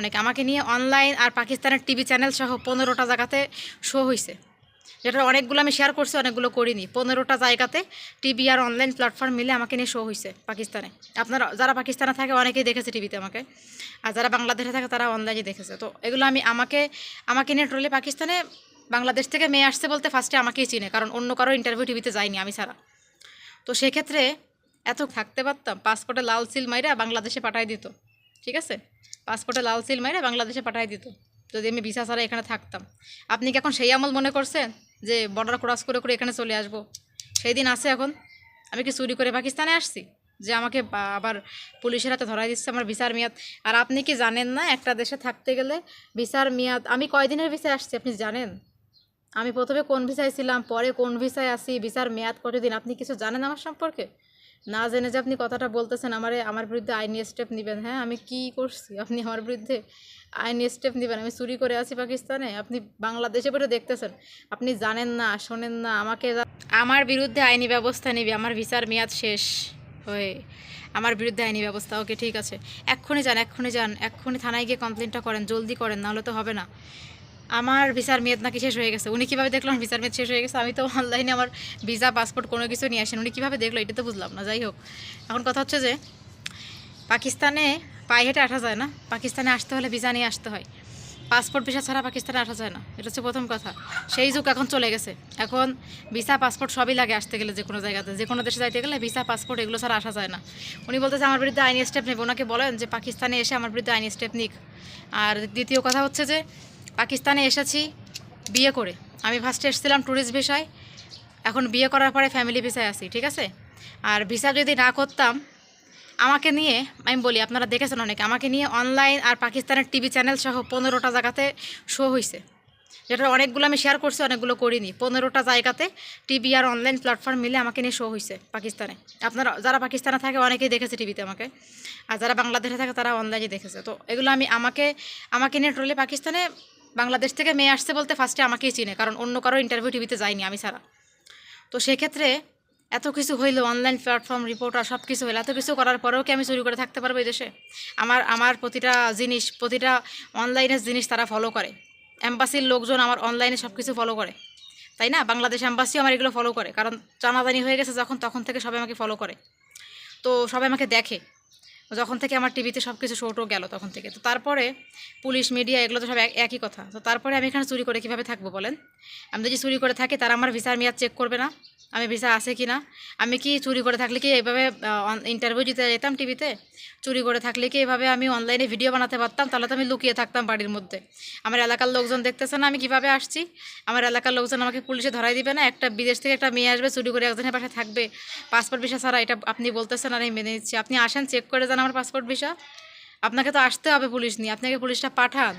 অনেকে। আমাকে নিয়ে অনলাইন আর পাকিস্তানের টিভি চ্যানেল সহ পনেরোটা জায়গাতে শো হয়েছে যেটা অনেকগুলো আমি শেয়ার করছি, অনেকগুলো করিনি। পনেরোটা জায়গাতে টিভি আর অনলাইন প্ল্যাটফর্ম মিলে আমাকে নিয়ে শো হয়েছে পাকিস্তানে। আপনারা, যারা পাকিস্তানে থাকে, অনেকেই দেখেছে টিভিতে আমাকে। আর যারা বাংলাদেশে থাকে, তারা অনলাইনে দেখেছে। তো এগুলো আমি আমাকে আমাকে নিয়ে ট্রলে পাকিস্তানে বাংলাদেশ থেকে মেয়ে আসছে বলতে ফার্স্টে আমাকেই চিনে, কারণ অন্য কারও ইন্টারভিউ টিভিতে যাইনি আমি ছাড়া। তো সেক্ষেত্রে এত থাকতে পারতাম পাসপোর্টে লাল সিল মাইরা বাংলাদেশে পাঠাই দিত। ঠিক আছে? পাসপোর্টে লাল সিল মাইরা বাংলাদেশে পাঠাই দিত, যদি আমি ভিসা ছাড়া এখানে থাকতাম। আপনি কি এখন সেই আমল মনে করছেন যে বর্ডার ক্রস করে করে এখানে চলে আসব? সেই দিন আছে এখন। আমি কি চুরি করে পাকিস্তানে আসছি? যে আমাকে আবার পুলিশের হাতে ধরাই দিচ্ছে আমার ভিসার মেয়াদ। আর আপনি কি জানেন না একটা দেশে থাকতে গেলে ভিসার মেয়াদ আমি কয়দিনের ভিসায় আসছি আপনি জানেন? আমি প্রথমে কোন ভিসায় ছিলাম, পরে কোন ভিসায় আসি ভিসার মেয়াদ কতদিন? আপনি কিছু জানেন আমার সম্পর্কে? না জেনে যে আপনি কথাটা বলতেছেন, আমারে, আমার বিরুদ্ধে আইনি স্টেপ নেবেন হ্যাঁ? আমি কি করছি? আপনি আমার বিরুদ্ধে আইনি স্টেপ নেবেন। আমি চুরি করে আছি পাকিস্তানে, আপনি বাংলাদেশে বসে দেখতেছেন। আপনি জানেন না, শোনেন না, আমাকে আমার বিরুদ্ধে আইনি ব্যবস্থা নেবে, আমার ভিসার মেয়াদ শেষ হয়ে, আমার বিরুদ্ধে আইনি ব্যবস্থা, ওকে ঠিক আছে। এক্ষুনি যান এক্ষুনি যান, এক্ষুনি থানায় গিয়ে কমপ্লেনটা করেন, জলদি করেন, নাহলে তো হবে না। আমার ভিসার মেয়াদ নাকি শেষ হয়ে গেছে। উনি কীভাবে দেখলাম ভিসার মেয়াদ শেষ হয়ে গেছে? আমি তো অনলাইনে আমার ভিসা পাসপোর্ট কোনো কিছু নিয়ে আসেন। উনি কীভাবে দেখল? এটা তো বুঝলাম না, যাই হোক। এখন কথা হচ্ছে যে, পাকিস্তানে পায়ে হেঁটে আসা যায় না। পাকিস্তানে আসতে হলে ভিসা নিয়ে আসতে হয়। পাসপোর্ট ভিসা ছাড়া পাকিস্তানে আসা যায় না। এটা হচ্ছে প্রথম কথা। সেই যুগ এখন চলে গেছে। এখন ভিসা পাসপোর্ট সবই লাগে আসতে গেলে যে কোনো জায়গাতে। যে কোনো দেশে যাইতে গেলে ভিসা পাসপোর্ট এগুলো ছাড়া আসা যায় না। উনি বলতেছে, আমার বিরুদ্ধে আইনি স্টেপ নেবে। ওনাকে বলেন যে, পাকিস্তানে এসে আমার বিরুদ্ধে আইনি স্টেপ নিক। আর দ্বিতীয় কথা হচ্ছে যে পাকিস্তানে এসেছি বিয়ে করে। আমি ফার্স্টে এসেছিলাম ট্যুরিস্ট ভিসায় এখন বিয়ে করার পরে ফ্যামিলি ভিসায় আসি ঠিক আছে? আর ভিসা যদি না করতাম, আমাকে নিয়ে, আমি বলি, আপনারা দেখেছেন অনেকে, আমাকে নিয়ে অনলাইন আর পাকিস্তানের টিভি চ্যানেল সহ পনেরোটা জায়গাতে শো হয়েছে যেটা অনেকগুলো আমি শেয়ার করছি, অনেকগুলো করিনি। পনেরোটা জায়গাতে টিভি আর অনলাইন প্ল্যাটফর্ম মিলে আমাকে নিয়ে শো হয়েছে পাকিস্তানে। আপনারা, যারা পাকিস্তানে থাকে, অনেকেই দেখেছে টিভিতে আমাকে। আর যারা বাংলাদেশে থাকে, তারা অনলাইনে দেখেছে। তো এগুলো আমি আমাকে আমাকে নিয়ে ট্রলে পাকিস্তানে বাংলাদেশ থেকে মেয়ে আসছে বলতে ফার্স্টে আমাকেই চিনে, কারণ অন্য কারও ইন্টারভিউ টিভিতে যাইনি আমি ছাড়া। তো সেক্ষেত্রে এত কিছু হইল অনলাইন প্ল্যাটফর্ম রিপোর্টার সব কিছু হইল, এত কিছু করার পরেও কি আমি চুরি করে থাকতে পারব এই দেশে? আমার আমার প্রতিটা জিনিস, প্রতিটা অনলাইনের জিনিস তারা ফলো করে। অ্যাম্বাসির লোকজন আমার অনলাইনে সব কিছু ফলো করে। তাই না? বাংলাদেশ অ্যাম্বাসিও আমার এগুলো ফলো করে, কারণ জানাজানি হয়ে গেছে যখন, তখন থেকে সবাই আমাকে ফলো করে। তো সবাই আমাকে দেখে। যখন থেকে আমার টিভিতে সব কিছু শোটো গেল তখন থেকে। তো তারপরে পুলিশ মিডিয়া এগুলো তো সব এক- একই কথা। তো তারপরে আমি এখানে চুরি করে কীভাবে থাকব বলেন? আমি যদি চুরি করে থাকি, তারা আমার ভিসার মেয়াদ চেক করবে না। আমি ভিসা আছে কি না? আমি কি চুরি করে থাকলে কি এইভাবে ইন্টারভিউ দিতে যেতাম টিভিতে চুরি করে থাকলে কি এভাবে আমি অনলাইনে ভিডিও বানাতে পারতাম? তাহলে তো আমি লুকিয়ে থাকতাম বাড়ির মধ্যে। আমার এলাকার লোকজন দেখতেছে না আমি কীভাবে আসছি? আমার এলাকার লোকজন আমাকে পুলিশে ধরাই দিবে না? একটা বিদেশ থেকে একটা মেয়ে আসবে, চুরি করে একজনের পাশে থাকবে। পাসপোর্ট ভিসা ছাড়া এটা আপনি বলতেছেন, আর আমি মেনে নিচ্ছি। আপনি আসেন চেক করে যান আমার পাসপোর্ট ভিসা আপনাকে তো আসতে হবে পুলিশ নিয়ে। আপনাকে পুলিশটা পাঠান।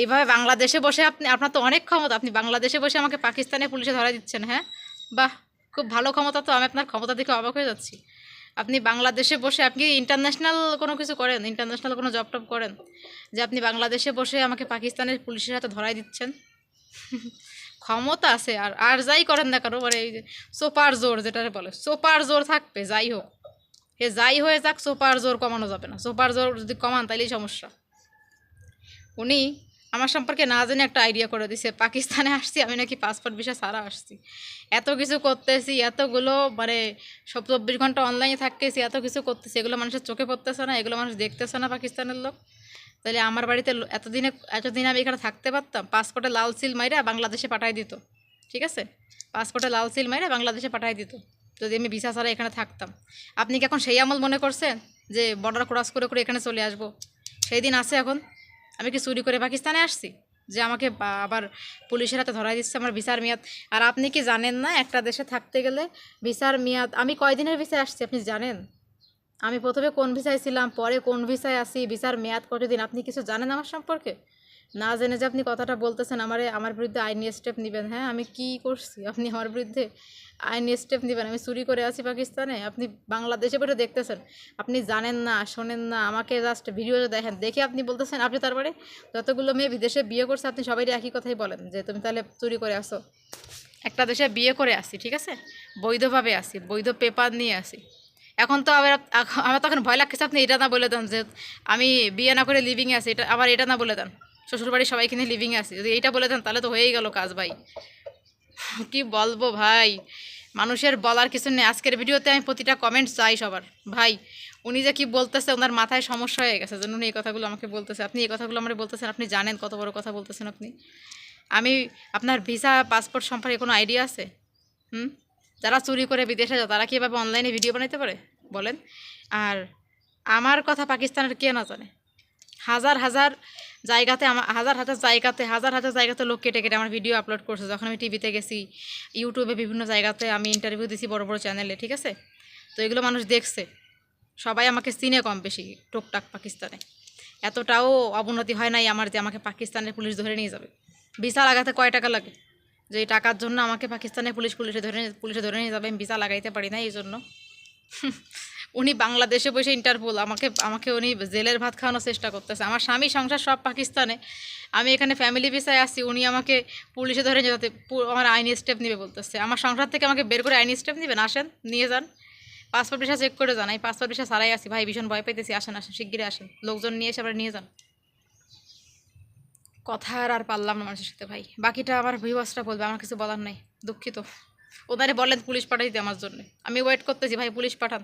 এইভাবে বাংলাদেশে বসে আপনি, আপনার তো অনেক ক্ষমতা। আপনি বাংলাদেশে বসে আমাকে পাকিস্তানে পুলিশে ধরা দিচ্ছেন হ্যাঁ? বাহ, খুব ভালো ক্ষমতা তো। আমি আপনার ক্ষমতা দেখে অবাক হয়ে যাচ্ছি। আপনি বাংলাদেশে বসে, আপনি ইন্টারন্যাশনাল কোনো কিছু করেন? ইন্টারন্যাশনাল কোনো জব টব করেন? যে আপনি বাংলাদেশে বসে আমাকে পাকিস্তানের পুলিশের হাতে ধরাই দিচ্ছেন? ক্ষমতা আছে। আর আর যাই করেন না কারও মানে সোপার জোর যেটা বলে সোপার জোর থাকবে, যাই হোক। এ যাই হয়ে যাক, সোপার জোর কমানো যাবে না। সোপার জোর যদি কমান তাহলেই সমস্যা। উনি আমার সম্পর্কে না জেনে একটা আইডিয়া করে দিছে, পাকিস্তানে আসছি, আমি নাকি পাসপোর্ট ভিসা ছাড়া আসছি। এত কিছু করতেছি, এতগুলো মানে সব চব্বিশ ঘণ্টা অনলাইনে থাকতেছি, এত কিছু করতেছি, এগুলো মানুষের চোখে পড়তেছে না, এগুলো মানুষ দেখতেছে না পাকিস্তানের লোক। তাহলে আমার বাড়িতে এতদিনে, এতদিন আমি এখানে থাকতে পারতাম পাসপোর্টে লাল সিল মাইরা বাংলাদেশে পাঠাই দিত, ঠিক আছে? পাসপোর্টে লাল সিল মাইরা বাংলাদেশে পাঠাই দিত। যদি আমি ভিসা ছাড়া এখানে থাকতাম। আপনি কি এখন সেই আমল মনে করছেন যে বর্ডার ক্রস করে করে এখানে চলে আসব। সেই দিন আছে এখন। আমি কি চুরি করে পাকিস্তানে আসছি? যে আমাকে আবার পুলিশের হাতে ধরাই দিচ্ছে আমার ভিসার মেয়াদ। আর আপনি কি জানেন না, একটা দেশে থাকতে গেলে ভিসার মেয়াদ, আমি কয়দিনের ভিসায় আসছি আপনি জানেন? আমি প্রথমে কোন ভিসায় ছিলাম, পরে কোন ভিসায় আসি ভিসার মেয়াদ কতদিন, আপনি কিছু জানেন আমার সম্পর্কে? না জেনে যে আপনি কথাটা বলতেছেন, আমারে, আমার বিরুদ্ধে আইনি স্টেপ নেবেন। হ্যাঁ আমি কি করছি? আপনি আমার বিরুদ্ধে আইনি স্টেপ নেবেন। আমি চুরি করে আছি পাকিস্তানে। আপনি বাংলাদেশে বসে দেখতেছেন। আপনি জানেন না, শোনেন না, আমাকে জাস্ট ভিডিও দেখেন। দেখে আপনি বলতেছেন, আপনি তারপরে যতগুলো মেয়ে বিদেশে বিয়ে করছে, আপনি সবাই একই কথাই বলেন যে, তুমি তাহলে চুরি করে আসো। একটা দেশে বিয়ে করে আসি, ঠিক আছে? বৈধভাবে আসি, বৈধ পেপার নিয়ে আসি। এখন তো আবার আমার তখন ভয় লাগছে আপনি এটা না বলে দেন যে, আমি বিয়ে না করে লিভিংয়ে আছি, এটা আবার এটা না বলে দেন। শ্বশুরবাড়ির সবাই নিয়ে লিভিংয়ে আছি। যদি এইটা বলে দেন, তাহলে তো হয়েই গেল কাজ ভাই। কি বলব ভাই? মানুষের বলার কিছু নেই। আজকের ভিডিওতে আমি প্রতিটা কমেন্ট চাই সবার। ভাই, উনি যে কি বলতেছে, ওনার মাথায় সমস্যা হয়ে গেছে। যেন উনি এই কথাগুলো আমাকে বলতেছে। আপনি এই কথাগুলো আমার বলতেছেন, আপনি জানেন কত বড় কথা বলতেছেন আপনি। আমি, আপনার ভিসা পাসপোর্ট সম্পর্কে কোনো আইডিয়া আছে? হুম? যারা চুরি করে বিদেশে যায়, তারা কি এভাবে অনলাইনে ভিডিও বানাইতে পারে? বলেন। আর আমার কথা পাকিস্তানের কে না জানে? হাজার হাজার জায়গাতে আমার, হাজার হাজার জায়গাতে, হাজার হাজার জায়গাতে লোক কেটে কেটে আমার ভিডিও আপলোড করছে। যখন আমি টিভিতে গেছি ইউটিউবে বিভিন্ন জায়গাতে আমি ইন্টারভিউ দিছি বড় বড় চ্যানেলে ঠিক আছে? তো এগুলো মানুষ দেখছে। সবাই আমাকে চিনে কম বেশি, টুকটাক পাকিস্তানে। এতটাও অবনতি হয় নাই আমার যে আমাকে পাকিস্তানের পুলিশ ধরে নিয়ে যাবে। ভিসা লাগাতে কয় টাকা লাগে? যে টাকার জন্য আমাকে পাকিস্তানের পুলিশ পুলিশে ধরে পুলিশে ধরে নিয়ে যাবে, আমি ভিসা লাগাইতে পারি না এই জন্য। উনি বাংলাদেশে বসে ইন্টারপোল আমাকে আমাকে উনি জেলের ভাত খাওয়ানোর চেষ্টা করতেছে। আমার স্বামী সংসার সব পাকিস্তানে। আমি এখানে ফ্যামিলি ভিসায় আসছি উনি আমাকে পুলিশে ধরে যাতে আমার আইনি স্টেপ নেবে বলতেছে। আমার সংসার থেকে আমাকে বের করে আইনি স্টেপ নেবেন, আসেন, নিয়ে যান। পাসপোর্ট ভিসা চেক করে আমি পাসপোর্ট ভিসা ছাড়াই আসি ভাই, ভীষণ ভয় পাইতেছি, আসেন আসেন, শিগগিরই আসেন। লোকজন নিয়ে এসে আবার নিয়ে যান। কথা আর আর পারলাম না মানুষের সাথে, ভাই। বাকিটা আমার ভিউয়ার্সটা বলবে, আমার কিছু বলার নাই, দুঃখিত। ওনারে বলেন, পুলিশ পাঠাই দিতে আমার জন্য। আমি ওয়েট করতেছি, ভাই, পুলিশ পাঠান।